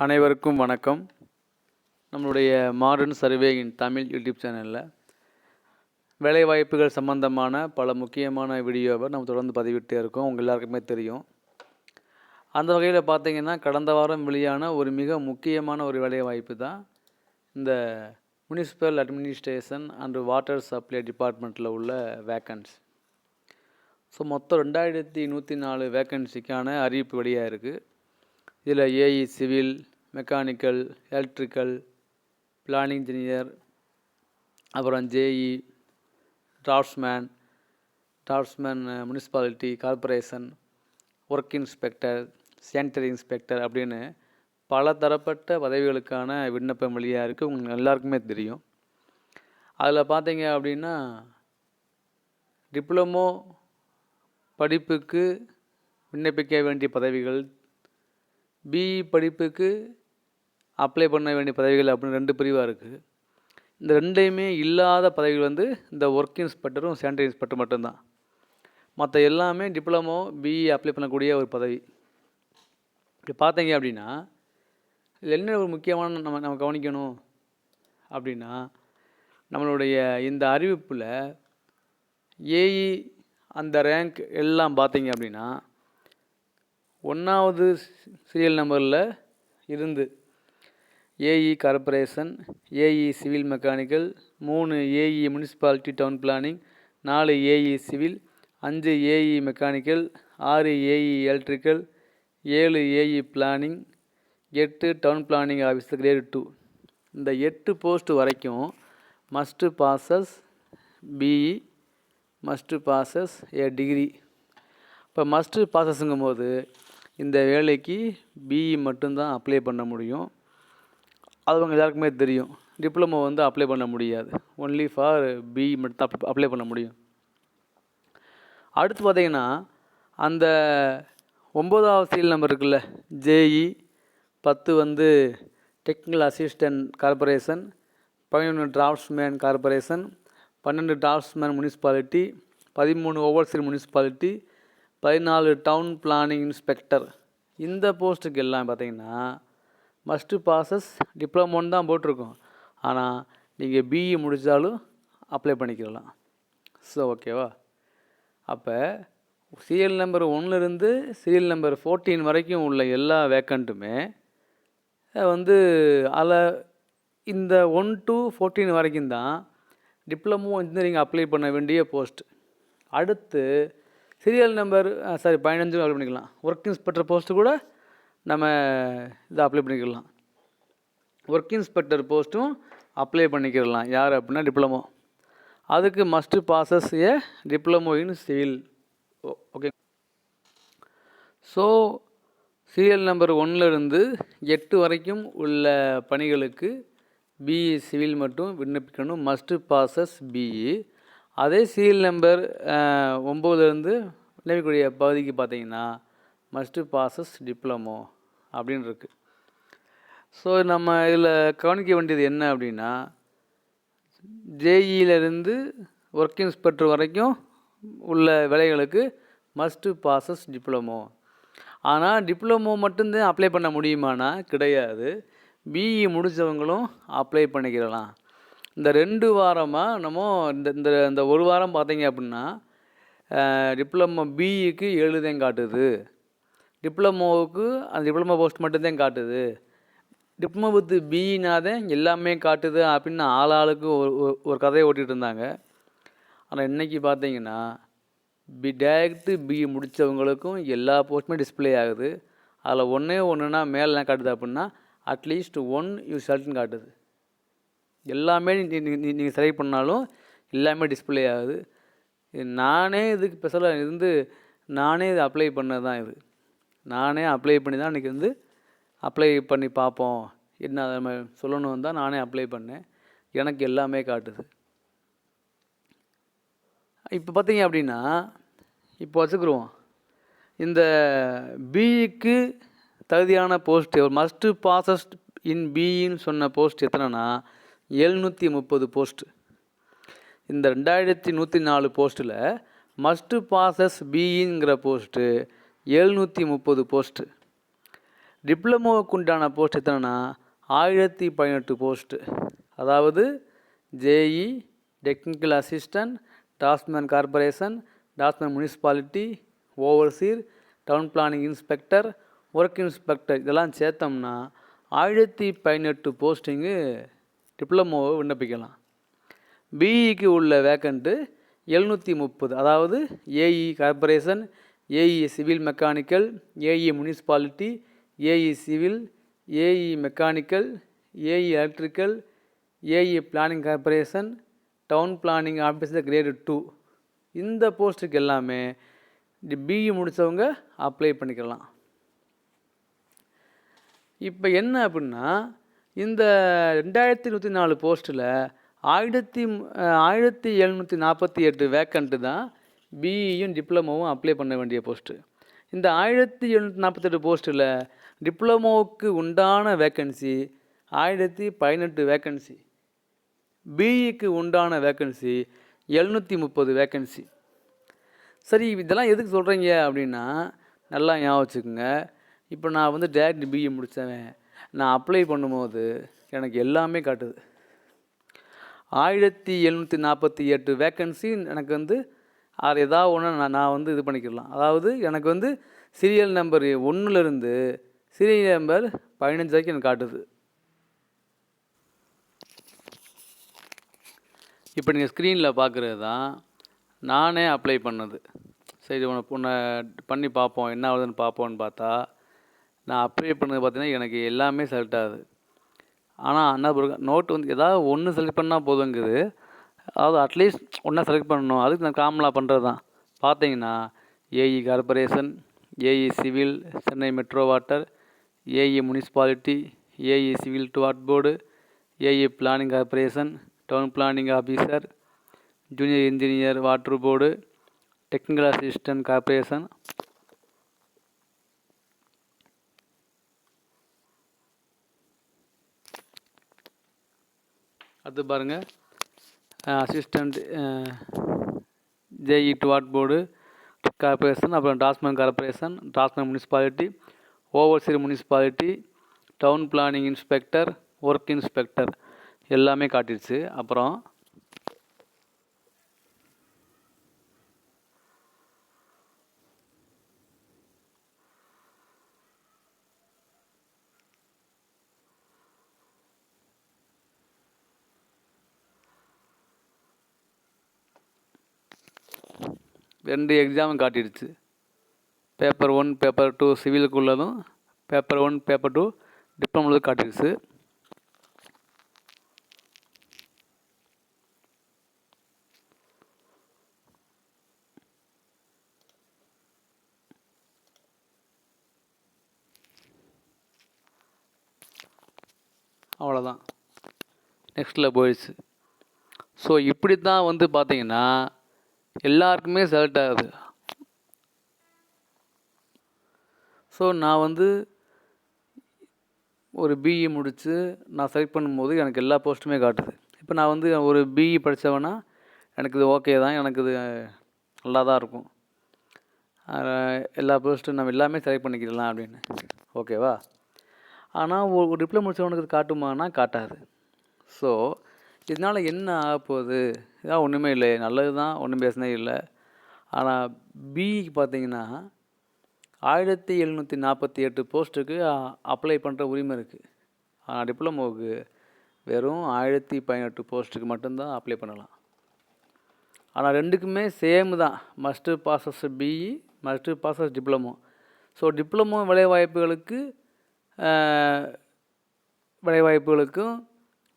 அனைவருக்கும் வணக்கம். நம்மளுடைய மாடர்ன் சர்வேயின் தமிழ் யூடியூப் சேனலில் வேலைவாய்ப்புகள் சம்பந்தமான பல முக்கியமான வீடியோவை நம்ம தொடர்ந்து பதிவிட்டே இருக்கோம். உங்கள் எல்லாருக்குமே தெரியும். அந்த வகையில் பார்த்திங்கன்னா கடந்த வாரம் வெளியான ஒரு மிக முக்கியமான ஒரு வேலைவாய்ப்பு தான் இந்த municipal administration and water supply டிபார்ட்மெண்ட்டில் உள்ள வேக்கன்ஸ் ஸோ மொத்தம் ரெண்டாயிரத்தி நூற்றி நாலு வேக்கன்சிக்கான அறிவிப்பு வெளியாக இருக்குது இதில் AE civil mechanical electrical planning engineer அப்புறம் JE draftsman draftsman municipality corporation work inspector sanitary inspector அப்படின்னு பல தரப்பட்ட பதவிகளுக்கான விண்ணப்பம் வழியாக இருக்குது உங்களுக்கு எல்லாருக்குமே தெரியும். அதில் பார்த்தீங்க அப்படின்னா டிப்ளமோ படிப்புக்கு விண்ணப்பிக்க வேண்டிய பதவிகள் பிஇ படிப்புக்கு அப்ளை பண்ண வேண்டிய பதவிகள் அப்படின்னு ரெண்டு பிரிவாக இருக்குது இந்த ரெண்டையுமே இல்லாத பதவிகள் வந்து இந்த ஒர்க் இன்ஸ்பெக்டரும் சானிட்டரி இன்ஸ்பெக்டர் மட்டும்தான். மற்ற எல்லாமே டிப்ளமோ பிஇ அப்ளை பண்ணக்கூடிய ஒரு பதவி. இப்படி பார்த்தீங்க அப்படின்னா இதில் என்ன ஒரு முக்கியமான நம்ம நம்ம கவனிக்கணும் அப்படின்னா நம்மளுடைய இந்த அறிவிப்பில் ஏஇ அந்த ரேங்க் எல்லாம் பார்த்தீங்க அப்படின்னா ஒன்றாவது சீரியல் நம்பரில் இருந்து AE corporation AE civil mechanical மூணு ஏஇ முனிசிபாலிட்டி டவுன் பிளானிங் நாலு ஏஇ சிவில் அஞ்சு ஏஇ மெக்கானிக்கல் ஆறு ஏஇ எலக்ட்ரிக்கல் ஏழு ஏஇ பிளானிங் எட்டு town planning officer grade two இந்த எட்டு போஸ்ட் வரைக்கும் must passes BE must passes a degree இப்போ மஸ்ட்டு பாசஸ்ஸுங்கும் போது இந்த வேலைக்கு பிஇ மட்டும்தான் அப்ளை பண்ண முடியும். அது அவங்க எல்லாருக்குமே தெரியும். டிப்ளமோ வந்து அப்ளை பண்ண முடியாது. ஒன்லி ஃபார் பிஇ மட்டும் தான் அப்ளை பண்ண முடியும். அடுத்து பார்த்தீங்கன்னா அந்த ஒம்போதாவது சீல் நம்பர் இருக்குல்ல ஜேஇ பத்து வந்து டெக்னிக்கல் அசிஸ்டன்ட் கார்பரேஷன் பதினொன்று டிராஃப்ட்ஸ்மேன் கார்பரேஷன் பன்னெண்டு டிராஃப்ட்ஸ்மேன் முனிசிபாலிட்டி பதிமூணு ஓவர்சீல் முனிசிபாலிட்டி பதினாலு டவுன் பிளானிங் இன்ஸ்பெக்டர் இந்த போஸ்ட்டுக்கு எல்லாம் பார்த்தீங்கன்னா மஸ்ட்டு பாசஸ் டிப்ளமோன்னு தான் போட்டிருக்கோம். ஆனால் நீங்கள் பிஇ முடித்தாலும் அப்ளை பண்ணிக்கலாம். ஸோ ஓகேவா அப்போ சீரியல் நம்பர் ஒன்றுலேருந்து சீரியல் நம்பர் ஃபோர்டீன் வரைக்கும் உள்ள எல்லா வேக்கண்ட்டுமே வந்து அதில் இந்த ஒன் டு ஃபோர்டீன் வரைக்கும் தான் டிப்ளமோ இன்ஜினியரிங் அப்ளை பண்ண வேண்டிய போஸ்ட் அடுத்து சீரியல் நம்பர் சாரி பதினஞ்சு அப்ளை பண்ணிக்கலாம். ஒர்க் இன்ஸ்பெக்டர் போஸ்ட்டு கூட நம்ம இதை அப்ளை பண்ணிக்கலாம். ஒர்க் இன்ஸ்பெக்டர் போஸ்ட்டும் அப்ளை பண்ணிக்கிடலாம் யார் அப்படின்னா டிப்ளமோ அதுக்கு must passes a diploma in civil okay so serial number ஒன்னிலிருந்து எட்டு வரைக்கும் உள்ள பணிகளுக்கு பிஇ சிவில் மட்டும் விண்ணப்பிக்கணும். மஸ்ட்டு பாசஸ் பிஇ அதே சீரியல் நம்பர் ஒம்போதுலேருந்து விண்ணப்பிக்கக்கூடிய பகுதிக்கு பார்த்தீங்கன்னா மஸ்ட்டு பாசஸ் டிப்ளமோ அப்படின்னு இருக்குது ஸோ நம்ம இதில் கவனிக்க வேண்டியது என்ன அப்படின்னா ஜேஇயிலேருந்து ஒர்க் இன்ஸ்பெக்டர் வரைக்கும் உள்ள வேலைகளுக்கு மஸ்ட்டு பாசஸ் டிப்ளமோ ஆனால் டிப்ளமோ மட்டும்தான் அப்ளை பண்ண முடியுமானா கிடையாது. பிஇ முடித்தவங்களும் அப்ளை பண்ணிக்கிடலாம் இந்த ரெண்டு வாரமாக நம்ம இந்த இந்த இந்த ஒரு வாரம் பார்த்தீங்க அப்படின்னா டிப்ளமோ பிஇக்கு ஏழு காட்டுது. டிப்ளமோவுக்கு அந்த டிப்ளமோ போஸ்ட் மட்டும்தான் காட்டுது. டிப்ளமோ வித்து பிஇனா தான் எல்லாமே காட்டுது அப்படின்னு ஆளாளுக்கு ஒரு ஒரு கதையை ஓட்டிகிட்டு இருந்தாங்க. ஆனால் இன்றைக்கி பார்த்தீங்கன்னா பி டேரக்ட்டு பிஇ முடித்தவங்களுக்கும் எல்லா போஸ்ட்டுமே டிஸ்பிளே ஆகுது. அதில் ஒன்றே ஒன்றுனா மேலே என்ன காட்டுது அப்படின்னா அட்லீஸ்ட் ஒன் யூ ஷர்ட்னு காட்டுது. எல்லாமே நீங்கள் செலக்ட் பண்ணாலும் எல்லாமே டிஸ்பிளே ஆகுது. நானே இதுக்கு ஸ்பெஷலாக இருந்து நானே இது அப்ளை பண்ணது தான் இது. நானே அப்ளை பண்ணி தான் இன்றைக்கி வந்து அப்ளை பண்ணி பார்ப்போம். என்ன அதை நம்ம சொல்லணும் தான் நானே அப்ளை பண்ணேன். எனக்கு எல்லாமே காட்டுது. இப்போ பார்த்தீங்க அப்படின்னா இப்போ வச்சுக்கிருவோம். இந்த பிஇக்கு தகுதியான போஸ்ட்டு மஸ்ட்டு பாசஸ்ட் இன் பிஇன்னு சொன்ன போஸ்ட் எத்தனைனா எழுநூற்றி முப்பது போஸ்ட்டு இந்த ரெண்டாயிரத்தி நூற்றி நாலு போஸ்ட்டில் மஸ்ட்டு பாசஸ் பிஇங்கிற போஸ்ட்டு எழுநூற்றி முப்பது போஸ்ட்டு டிப்ளமோவுக்கு உண்டான போஸ்ட் எத்தனைனா ஆயிரத்தி பதினெட்டு போஸ்ட்டு அதாவது JE technical assistant draftsman corporation draftsman municipality overseer town planning inspector work inspector இதெல்லாம் சேர்த்தோம்னா ஆயிரத்தி பதினெட்டு போஸ்டிங்கு டிப்ளமோவை விண்ணப்பிக்கலாம். பிஇக்கு உள்ள வேக்கண்ட்டு எழுநூற்றி முப்பது அதாவது AE corporation AE civil mechanical AE municipality AE civil AE mechanical AE electrical AE planning corporation town planning ஆஃபீஸில் கிரேடு டூ இந்த போஸ்ட்டுக்கு எல்லாமே பிஇ முடித்தவங்க அப்ளை பண்ணிக்கலாம். இப்போ என்ன அப்படின்னா இந்த ரெண்டாயிரத்தி நூற்றி நாலு போஸ்ட்டில் ஆயிரத்தி ஆயிரத்தி எழுநூற்றி நாற்பத்தி எட்டு வேக்கண்ட்டு தான் பிஇயும் டிப்ளமோவும் அப்ளை பண்ண வேண்டிய போஸ்ட்டு இந்த ஆயிரத்தி எழுநூற்றி நாற்பத்தெட்டு போஸ்ட்டில் டிப்ளமோவுக்கு உண்டான வேக்கன்சி ஆயிரத்தி பதினெட்டு வேக்கன்சி பிஇக்கு உண்டான வேக்கன்சி எழுநூற்றி முப்பது வேக்கன்சி சரி இதெல்லாம் எதுக்கு சொல்கிறீங்க அப்படின்னா நல்லா ஞாபகம் வச்சுக்கோங்க. இப்போ நான் வந்து டேரக்ட் பிஇ முடித்தவன் நான் அப்ளை பண்ணும்போது எனக்கு எல்லாமே காட்டுது. ஆயிரத்தி எழுநூற்றி நாற்பத்தி எட்டு வேக்கன்சி எனக்கு வந்து அது ஏதாவது ஒன்று நான் நான் வந்து இது பண்ணிக்கலாம் அதாவது எனக்கு வந்து சீரியல் நம்பர் ஒன்றுலேருந்து சீரியல் நம்பர் பதினஞ்சு வரைக்கும் எனக்கு காட்டுது. இப்போ நீங்கள் ஸ்க்ரீனில் பார்க்குறது தான் நானே அப்ளை பண்ணது. சரி உன்னை உன்னை பண்ணி பார்ப்போம் என்ன ஆகுதுன்னு பார்ப்போன்னு பார்த்தா நான் அப்ளை பண்ணது பார்த்தீங்கன்னா எனக்கு எல்லாமே செலக்ட் ஆகுது. ஆனால் என்ன நோட் வந்து ஏதாவது ஒன்று செலக்ட் பண்ணால் போதுங்குது. அதாவது அட்லீஸ்ட் ஒன்றா செலக்ட் பண்ணணும். அதுக்கு நான் காமனாக பண்ணுறது தான் பார்த்தீங்கன்னா AE corporation AE civil Chennai metro water AE municipality AE civil to what board AE planning corporation town planning officer junior engineer water board technical assistant corporation அடுத்து பாருங்கள் அசிஸ்டண்ட் ஜேஇ டு வாட் போர்டு கார்பரேஷன் அப்புறம் draftsman corporation draftsman municipality overseer municipality town planning inspector work inspector எல்லாமே காட்டிடுச்சு. அப்புறம் ரெண்டு எக்ஸாமும் காட்டிடுச்சு. பேப்பர் ஒன் பேப்பர் டூ சிவிலுக்கு உள்ளதும் பேப்பர் ஒன் பேப்பர் டூ டிப்ளமோது காட்டிடுச்சு. அவ்வளோதான் நெக்ஸ்ட்டில் போயிடுச்சு. ஸோ இப்படி தான் வந்து பார்த்தீங்கன்னா எல்லாருக்குமே செலக்ட் ஆகுது. ஸோ நான் வந்து ஒரு பிஇ முடித்து நான் செலக்ட் பண்ணும்போது எனக்கு எல்லா போஸ்ட்டுமே காட்டுது. இப்போ நான் வந்து ஒரு பிஇ படித்தவனா எனக்கு இது ஓகே தான் எனக்கு இது நல்லா தான் இருக்கும். எல்லா போஸ்ட்டும் நம்ம எல்லாமே செலக்ட் பண்ணிக்கலாம் அப்படின்னு. ஓகேவா ஆனால் ஒரு டிப்ளமோ முடிச்சவனுக்கு இது காட்டுமானா காட்டாது. ஸோ இதனால் என்ன ஆக போகுது இதான் ஒன்றுமே இல்லை. நல்லது தான் ஒன்றும் பேசினே இல்லை ஆனால் பிஇக்கு பார்த்தீங்கன்னா ஆயிரத்தி எழுநூற்றி நாற்பத்தி எட்டு போஸ்ட்டுக்கு அப்ளை பண்ணுற உரிமை இருக்குது ஆனால் டிப்ளமோவுக்கு வெறும் ஆயிரத்தி பதினெட்டு போஸ்ட்டுக்கு மட்டும்தான் அப்ளை பண்ணலாம். ஆனால் ரெண்டுக்குமே சேம் தான். Must passes BE must passes diploma so diploma வேலைவாய்ப்புகளுக்கு வேலைவாய்ப்புகளுக்கும்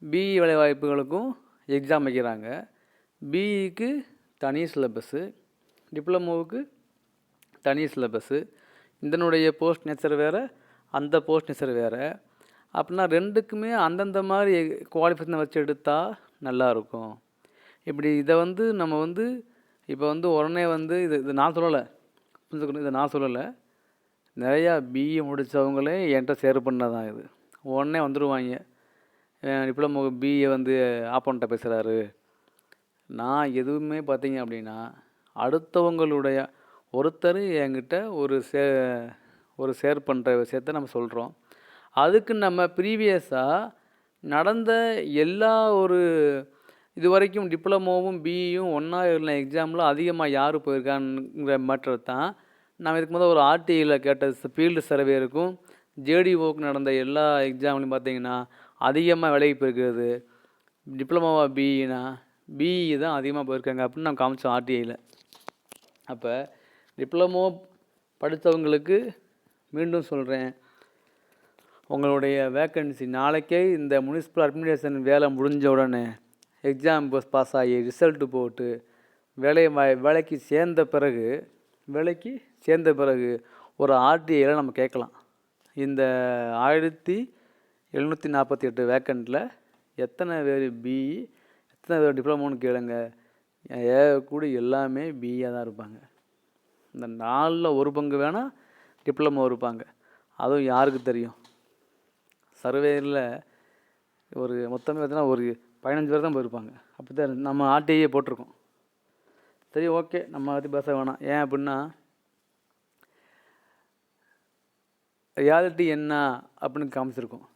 பிஇ வேலைவாய்ப்புகளுக்கும் எக்ஸாம் வைக்கிறாங்க. பிஇக்கு தனி சிலபஸ்ஸு டிப்ளமோவுக்கு தனி சிலபஸ்ஸு இதனுடைய போஸ்ட் நேச்சர் வேறு அந்த போஸ்ட் நேச்சர் வேறு. அப்படின்னா ரெண்டுக்குமே அந்தந்த மாதிரி குவாலிஃபிகேஷனை வச்சு எடுத்தால் நல்லாயிருக்கும் இப்படி இதை வந்து நம்ம வந்து இப்போ வந்து உடனே வந்து இது இது நான் சொல்லலை. புரிஞ்சுக்கணும் இதை நான் சொல்லலை. நிறையா பிஇ முடித்தவங்களே என்கிட்ட சேர் பண்ண தான் இது. உடனே வந்துடுவாங்க டிப்ளமோ பிஏ வந்து ஆப்போன்ட்ட பேசுகிறாரு நான் எதுவுமே பார்த்தீங்க அப்படின்னா அடுத்தவங்களுடைய ஒருத்தர் என்கிட்ட ஒரு சே ஒரு ஷேர் பண்ணுற விஷயத்த நம்ம சொல்கிறோம் அதுக்கு நம்ம ப்ரீவியஸாக நடந்த எல்லா ஒரு இது வரைக்கும் டிப்ளமோவும் பிஇயும் ஒன்றா இருந்த எக்ஸாமில் அதிகமாக யார் போயிருக்காங்கிற மேட்டர் தான் நம்ம இதுக்கு முதல்ல ஒரு ஆர்டிஐயில் கேட்ட ஃபீல்டு சர்வே இருக்கும். ஜேடிஓக்கு நடந்த எல்லா எக்ஸாம்லையும் பார்த்தீங்கன்னா அதிகமாக விலைக்கு போயிருக்கிறது. டிப்ளமோவா பிஇனா பிஇ தான் அதிகமாக போயிருக்காங்க அப்படின்னு நம்ம காமிச்சோம் ஆர்டிஐயில் அப்போ டிப்ளமோ படித்தவங்களுக்கு மீண்டும் சொல்கிறேன் உங்களுடைய வேக்கன்சி நாளைக்கே இந்த முனிசிபல் அட்மினிஸ்ட்ரேஷன் வேலை முடிஞ்ச உடனே எக்ஸாம் பாஸ் ஆகி ரிசல்ட்டு போட்டு வேலை வாய்- வேலைக்கு சேர்ந்த பிறகு வேலைக்கு சேர்ந்த பிறகு ஒரு ஆர்டிஐயில் நம்ம கேட்கலாம். இந்த ஆயிரத்தி எழுநூற்றி நாற்பத்தி எட்டு வேக்கண்ட்டில் எத்தனை பேர் பிஇ எத்தனை பேர் டிப்ளமோன்னு கேளுங்க. கூட எல்லாமே பிஏ தான் இருப்பாங்க. இந்த நாலில் ஒரு பங்கு வேணால் டிப்ளமோ இருப்பாங்க. அதுவும் யாருக்கு தெரியும்? சர்வேயில் ஒரு மொத்தமே பார்த்தீங்கன்னா ஒரு பதினஞ்சு பேர் தான் போயிருப்பாங்க. அப்படி தான் நம்ம ஆர்டிஐயே போட்டிருக்கோம். சரி ஓகே நம்ம பற்றி பேச வேணாம். ஏன் அப்படின்னா ரியாலிட்டி என்ன அப்படின்னு காமிச்சிருக்கோம்.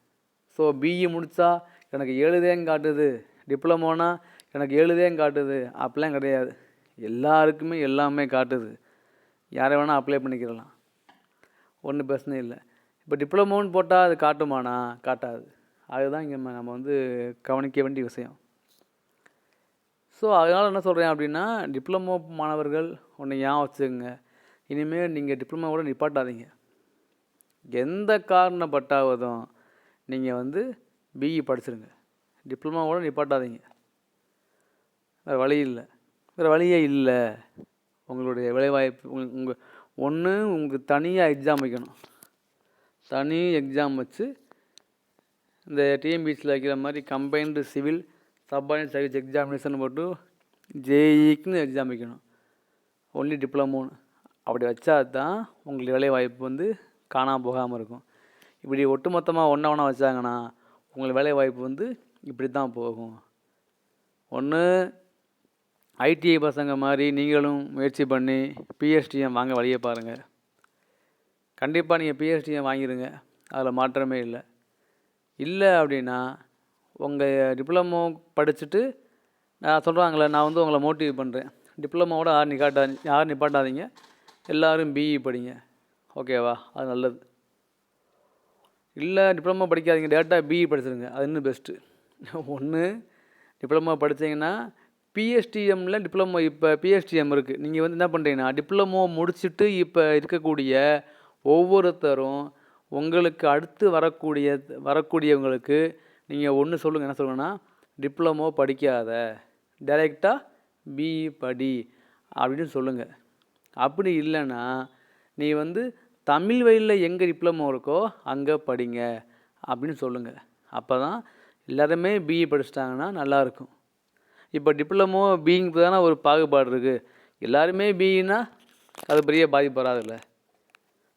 ஸோ பிஇ முடித்தா எனக்கு எழுதேன்னு காட்டுது. டிப்ளமோனா எனக்கு எழுதே காட்டுது. அப்படிலாம் கிடையாது. எல்லாருக்குமே எல்லாமே காட்டுது. யாரை வேணால் அப்ளை பண்ணிக்கிறலாம். ஒன்றும் பிரச்சனை இல்லை. இப்போ டிப்ளமோன்னு போட்டால் அது காட்டுமானா? காட்டாது. அதுதான் இங்கே நம்ம வந்து கவனிக்க வேண்டிய விஷயம். ஸோ அதனால் என்ன சொல்கிறேன் அப்படின்னா டிப்ளமோ மாணவர்கள் ஒன்று ஏன் வச்சுக்கோங்க? இனிமேல் நீங்கள் டிப்ளமோவோட நிப்பாட்டாதீங்க. எந்த காரணப்பட்டாவதும் நீங்கள் வந்து பிஇ படிச்சிருங்க. டிப்ளமாவோட நிப்பாட்டாதீங்க. வேறு வழி இல்லை. வேறு வழியே இல்லை. உங்களுடைய வேலைவாய்ப்பு உங்கள் உங்கள் ஒன்று உங்களுக்கு தனியாக எக்ஸாம் வைக்கணும். தனி எக்ஸாம் வச்சு இந்த டிஎம்பிசியில் வைக்கிற மாதிரி combined civil subordinate service examination போட்டு ஜேஇக்குன்னு எக்ஸாம் வைக்கணும். ஒன்லி டிப்ளமோன்னு அப்படி வச்சா தான் உங்களுக்கு வேலை வாய்ப்பு வந்து காணாமல் போகாமல் இருக்கும். இப்படி ஒட்டுமொத்தமாக ஒன்றா ஒன்றா வச்சாங்கன்னா உங்களுக்கு வேலை வாய்ப்பு வந்து இப்படி தான் போகும் ஒன்று ஐடிஐ பசங்க மாதிரி நீங்களும் முயற்சி பண்ணி பிஎஸ்டிஎம் வாங்க வழியை பாருங்கள் கண்டிப்பாக நீங்கள் பிஎஸ்டிஎம் வாங்கிடுங்க அதில் மாற்றமே இல்லை. இல்லை அப்படின்னா உங்கள் டிப்ளமோ படிச்சுட்டு நான் சொல்கிறாங்களே நான் வந்து உங்களை மோட்டிவ் பண்ணுறேன் டிப்ளமோவோட யார் நிக்காட்டா யார் நிப்பாட்டாதீங்க. எல்லோரும் பிஇ படிங்க. ஓகேவா அது நல்லது. இல்லை டிப்ளமோ படிக்காதீங்க. டேரெக்டாக பிஇ படிச்சிருங்க. அது இன்னும் பெஸ்ட்டு ஒன்று டிப்ளமோ படித்தீங்கன்னா பிஎஸ்டிஎம்மில் டிப்ளமோ இப்போ பிஎஸ்டிஎம் இருக்குது நீங்கள் வந்து என்ன பண்ணுறீங்கன்னா டிப்ளமோ முடிச்சுட்டு இப்போ இருக்கக்கூடிய ஒவ்வொருத்தரும் உங்களுக்கு அடுத்து வரக்கூடிய வரக்கூடியவங்களுக்கு நீங்கள் ஒன்று சொல்லுங்கள் என்ன சொல்லுங்கன்னா டிப்ளமோ படிக்காத டைரெக்டாக பிஇ படி அப்படின்னு சொல்லுங்கள் அப்படி இல்லைன்னா நீ வந்து தமிழ் வழியில் எங்கே டிப்ளமோ இருக்கோ அங்கே படிங்க அப்படின்னு சொல்லுங்கள் அப்போ தான் எல்லாருமே பிஇ படிச்சிட்டாங்கன்னா நல்லாயிருக்கும். இப்போ டிப்ளமோ பிஇங் தானே ஒரு பாகுபாடு இருக்குது எல்லாருமே பிஇனா அது பெரிய பாதிப்பு வராதுல்ல.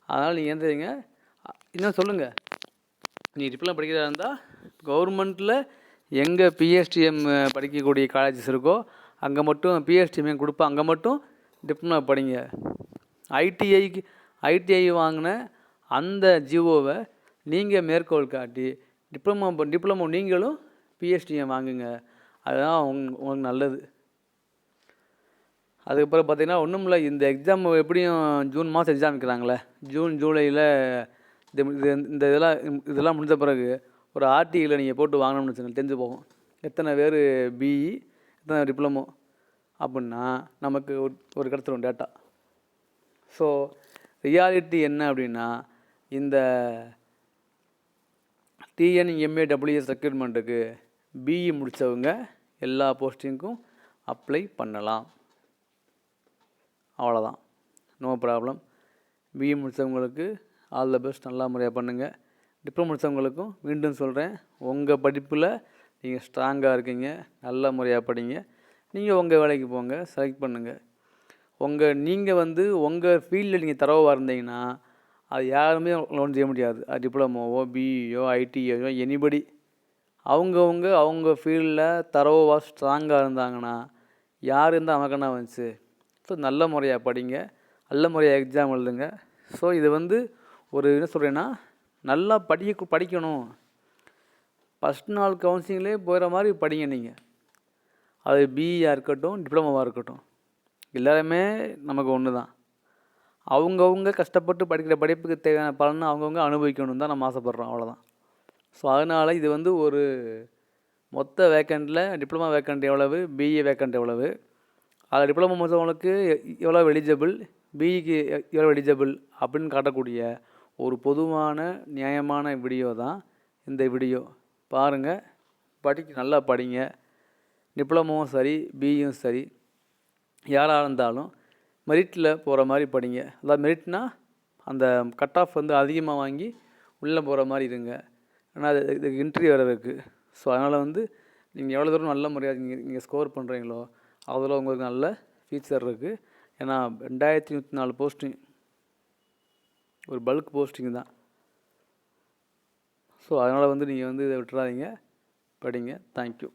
அதனால் நீங்கள் என்ன செய்யுங்க? இன்னும் சொல்லுங்கள் நீ டிப்ளமோ படிக்கிறதா இருந்தால் கவர்மெண்ட்டில் எங்கே பிஎஸ்டிஎம் படிக்கக்கூடிய காலேஜஸ் இருக்கோ அங்கே மட்டும் பிஎஸ்டிஎம் கொடுப்போம் அங்கே மட்டும் டிப்ளமோ படிங்க. ஐடிஐக்கு ஐடிஐ வாங்கின அந்த ஜிஓவை நீங்கள் மேற்கோள் காட்டி டிப்ளமோ டிப்ளமோ நீங்களும் பிஹெச்டியை வாங்குங்க. அதுதான் உங் உங்களுக்கு நல்லது. அதுக்கப்புறம் பார்த்தீங்கன்னா ஒன்றும் இல்லை. இந்த எக்ஸாம் எப்படியும் ஜூன் மாதம் எக்ஸாம் வைக்கிறாங்களே. ஜூன் ஜூலையில் இது இது இந்த இதெல்லாம் இதெல்லாம் முடிஞ்ச பிறகு ஒரு ஆர்டியில் நீங்கள் போட்டு வாங்கணும்னு வச்சுக்கோங்க. தெரிஞ்சு போகும். எத்தனை பேர் பிஇ எத்தனை டிப்ளமோ அப்படின்னா நமக்கு ஒரு ஒரு கிடச்சிரும் டேட்டா ஸோ ரியாலிட்டி என்ன அப்படின்னா இந்த டிஎன்எம்ஏ டபிள்யூஎஸ் ரெக்ரூட்மெண்ட்டுக்கு பிஇ முடித்தவங்க எல்லா போஸ்டிங்க்கும் அப்ளை பண்ணலாம். அவ்வளோதான் நோ ப்ராப்ளம் பிஇ முடித்தவங்களுக்கு ஆல் த பெஸ்ட் நல்லா முறையாக பண்ணுங்கள் டிப்ளமோ முடித்தவங்களுக்கும் மீண்டும் சொல்கிறேன் உங்கள் படிப்பில் நீங்கள் ஸ்ட்ராங்காக இருக்கீங்க. நல்ல முறையாக படிங்க. நீங்கள் உங்கள் வேலைக்கு போங்க. செலக்ட் பண்ணுங்கள் உங்கள் நீங்கள் வந்து உங்கள் ஃபீல்டில் நீங்கள் தரவாக இருந்தீங்கன்னா அது யாருமே லோன் செய்ய முடியாது. அது டிப்ளமோவோ பிஇயோ ஐடிஐயோ எனிபடி அவங்கவுங்க அவங்க ஃபீல்டில் தரவாக ஸ்ட்ராங்காக இருந்தாங்கன்னா யார் இருந்தால் நமக்கு வந்துச்சு? ஸோ நல்ல முறையாக படிங்க. நல்ல முறையாக எக்ஸாம் எழுதுங்க. ஸோ இது வந்து ஒரு என்ன சொல்கிறேன்னா நல்லா படிக்க படிக்கணும். ஃபஸ்ட் நாள் கவுன்சிலிங்லேயே போகிற மாதிரி படிங்க நீங்கள் அது பிஇயாக இருக்கட்டும் டிப்ளமோவாக இருக்கட்டும். எல்லாருமே நமக்கு ஒன்று தான் அவங்கவுங்க கஷ்டப்பட்டு படிக்கிற படிப்புக்கு தேவையான பலனை அவங்கவுங்க அனுபவிக்கணும் தான் நம்ம ஆசைப்பட்றோம் அவ்வளோதான் ஸோ அதனால் இது வந்து ஒரு மொத்த வேக்கண்ட்டில் டிப்ளமா வேக்கண்ட் எவ்வளவு பிஏ வேக்கண்ட் எவ்வளவு அதில் டிப்ளமோ முடிச்சவங்களுக்கு எவ்வளோ எலிஜிபிள் பிஇக்கு எவ்வளோ எலிஜிபிள் அப்படின்னு காட்டக்கூடிய ஒரு பொதுவான நியாயமான வீடியோ தான் இந்த வீடியோ பாருங்கள் படிக்க நல்லா படிங்க. டிப்ளமோவும் சரி பிஇயும் சரி யாராக இருந்தாலும் மெரிட்டில் போகிற மாதிரி படிங்க. அதாவது மெரிட்னா அந்த கட் ஆஃப் வந்து அதிகமாக வாங்கி உள்ளே போகிற மாதிரி இருங்க. ஏன்னா அது இதுக்கு இன்ட்ரி வேறு இருக்குது ஸோ அதனால் வந்து நீங்கள் எவ்வளோ தூரம் நல்ல முறையாக நீங்கள் நீங்கள் ஸ்கோர் பண்ணுறீங்களோ அதில் உங்களுக்கு நல்ல ஃபியூச்சர் இருக்குது ஏன்னா ரெண்டாயிரத்தி நூற்றி நாலு போஸ்டிங் ஒரு பல்க் போஸ்டிங் தான். ஸோ அதனால் வந்து நீங்கள் வந்து இதை விட்டுறாதீங்க. படிங்க. தேங்க்யூ